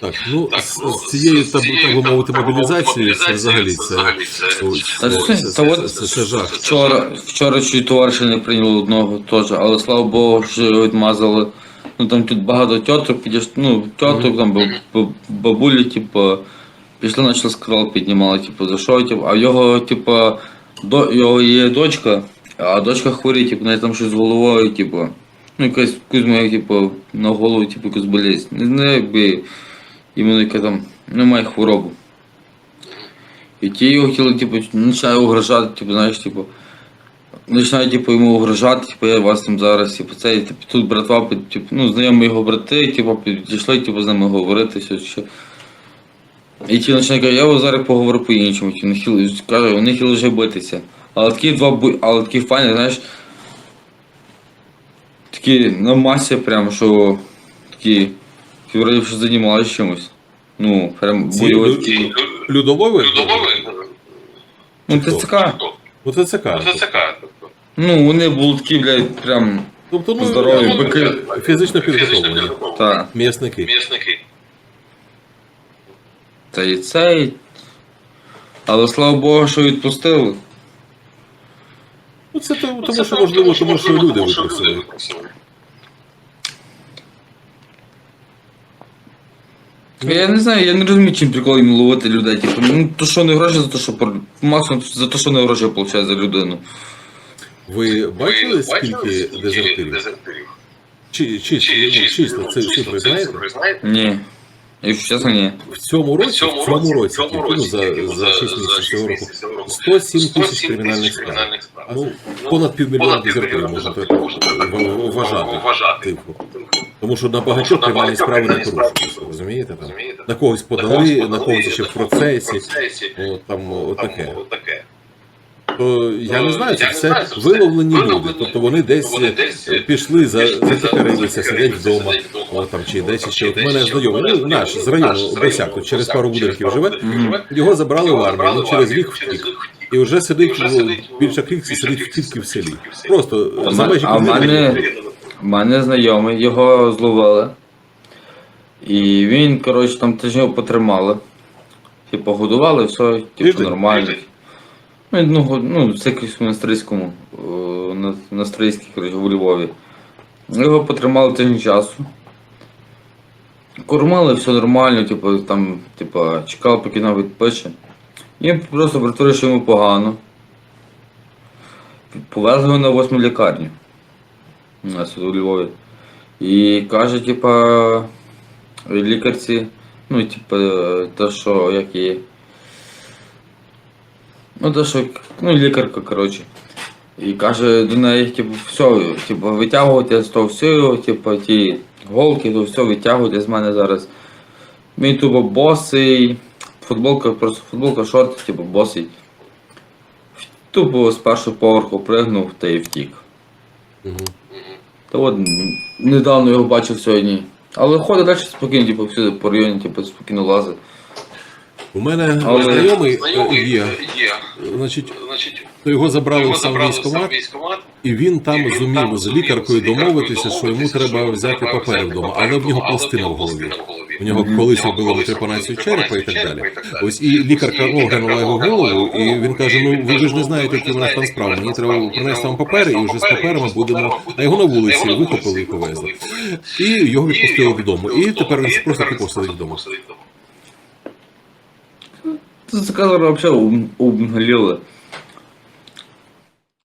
Так, ну з, з цією так, так би мовити мобілізацією, це взагалі це, Та це, це- це, та от- це, це, це жах. Вчора, вчора чуть товариша не прийняли одного теж, але слава Богу, що його відмазали. Ну там тут багато тьоток підійш, ну, тьоток, там баб- баб- бабулі, типу, пішли, почали скандал піднімали, типу, за що, типу, а його, типу, до, його є дочка, а дочка хворіє, типу, навіть там щось з головою, типу, ну, якась кузьма, типу, на голову, типу, якусь болість. Не знаю, якби іменно там немає хворобу. І ті його хотіли, типу, починає угрожати, типу, знаєш, типу, починає, типу, йому угрожати, типу, я вас там зараз, типу, це, типу, тут братва, типу, ну, знайомі його брати, типу, підійшли, типу, з ними говорити, все, що. І ті починає каже, я зараз поговорю по-іншому, ті, не хотіли, каже, вони хотіли вже битися. Але такі два бу... але такі файні, знаєш, такі на масі прям, що такі вроді, що займалися чимось. Ну, прям Ці бойові. лю- Людової? Ну? ТЦК. Ну це ЦК. Ну, вони були такі, блядь, прям Тобто, ну, Здорові ну, бики. фізично підготовлені. та. М'ясники. Та і цей. Але слава Богу, що відпустили. Ну це то- тому, що можливо, тому що люди випросили. Я не знаю, я не розумію, чим прикол їм ловити людей. Типу, ну то що не гроші за те, що пор- максимум за те, що не гроші получають за людину. Ви бачили, скільки дезертирів? Чи, чи, чи, ну, чисто, це цифри знаєте? Ні. Якщо чесно, ні. В цьому році, в цьому році, ну, за, за 6 місяців цього року, 107 тисяч кримінальних справ. Ну, понад півмільйона дезертирів можна так в- вважати цифру. Тому що на багатьох кримінальні справи не порушуються, розумієте? Там, на когось подали, на когось ще в процесі, от, там отаке. То я не знаю, це все виловлені люди. Тобто вони десь е, пішли, за- затихарилися, сидять вдома, от, там, чи десь ще. От у мене знайомий, ну, наш з району Босяк, тут через пару будинків живе, його забрали в армію, він через рік втік. І вже сидить ну, більше рік сидить в тітки в селі. Просто А за межі мене, в знайомий, його зловили. І він, коротше, там його потримали. Типу, годували, все, типу, нормально. Ну, ну, ну, це якось на стрийському, на, на коротше, у Львові. Його потримали тиждень часу. Кормили, все нормально, типу, там, типу, чекав, поки нам відпише. І просто притворили, що йому погано. Повезли його на восьму лікарню. У Львові. І каже, типа, лікарці, ну, типа, те, що як і. Ну, те, що, ну, лікарка, коротше. І каже до неї, типу, все, типу, витягуйте з того всього, типу, ті голки, то все витягуйте з мене зараз. Він тупо босий, футболка, просто футболка, шорти, типу, босий. Тупо з першого поверху пригнув та й втік. Мгм. Та от недавно його бачив сьогодні. Але ходить далі спокійно, типу, всюди по районі, типу, спокійно лазить. У мене Але- знайомий е, є, значить, то його забрали в сам військкомат, і він там зумів з лікаркою домовитися, що йому треба взяти папери вдома, але в нього пластина в голові. У нього колись робили трепанацію черепа і так далі. Ось і лікарка оглянула його голову, і він каже: Ну ви ж не знаєте, які в мене там справи. Мені треба принести вам папери, і вже з паперами будемо. А його на вулиці вихопили і повезли. І його відпустили додому. І тепер він просто тупо сидить вдома. Це сказали взагалі обналіли.